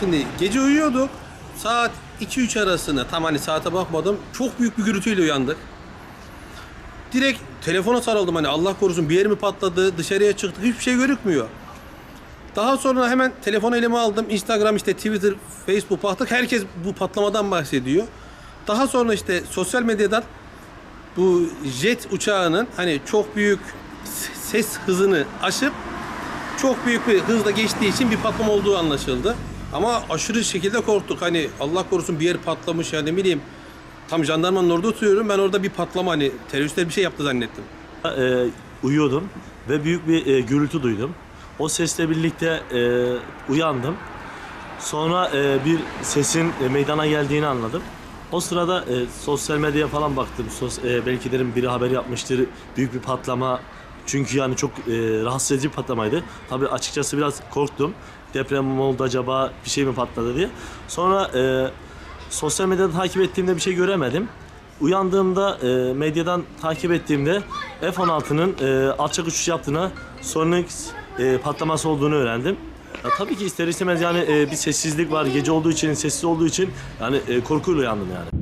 Şimdi gece uyuyorduk. Saat 2-3 arasında tam hani saate bakmadım. Çok büyük bir gürültüyle uyandık. Direkt telefona sarıldım hani Allah korusun bir yer mi patladı dışarıya çıktık hiçbir şey görükmüyor. Daha sonra hemen telefonu elime aldım. Instagram işte Twitter, Facebook baktık. Herkes bu patlamadan bahsediyor. Daha sonra işte sosyal medyadan bu jet uçağının hani çok büyük ses hızını aşıp çok büyük bir hızla geçtiği için bir patlama olduğu anlaşıldı. Ama aşırı şekilde korktuk. Hani Allah korusun bir yer patlamış ya ne bileyim. Tam jandarmanın orada oturuyorum. Ben orada bir patlama hani teröristler bir şey yaptı zannettim. e, uyuyordum ve büyük bir e, gürültü duydum. O sesle birlikte e, uyandım. Sonra e, bir sesin e, meydana geldiğini anladım. O sırada e, sosyal medyaya falan baktım. Sos, e, belki derim biri haber yapmıştır. Büyük bir patlama. Çünkü yani çok e, rahatsız edici bir patlamaydı. Tabii açıkçası biraz korktum. Deprem mi oldu acaba bir şey mi patladı diye. Sonra e, sosyal medyada takip ettiğimde bir şey göremedim. Uyandığımda e, medyadan takip ettiğimde F-16'nın e, alçak uçuş yaptığına Sonix e, patlaması olduğunu öğrendim. Ya tabii ki ister istemez yani e, bir sessizlik var. Gece olduğu için, sessiz olduğu için yani e, korkuyla uyandım yani.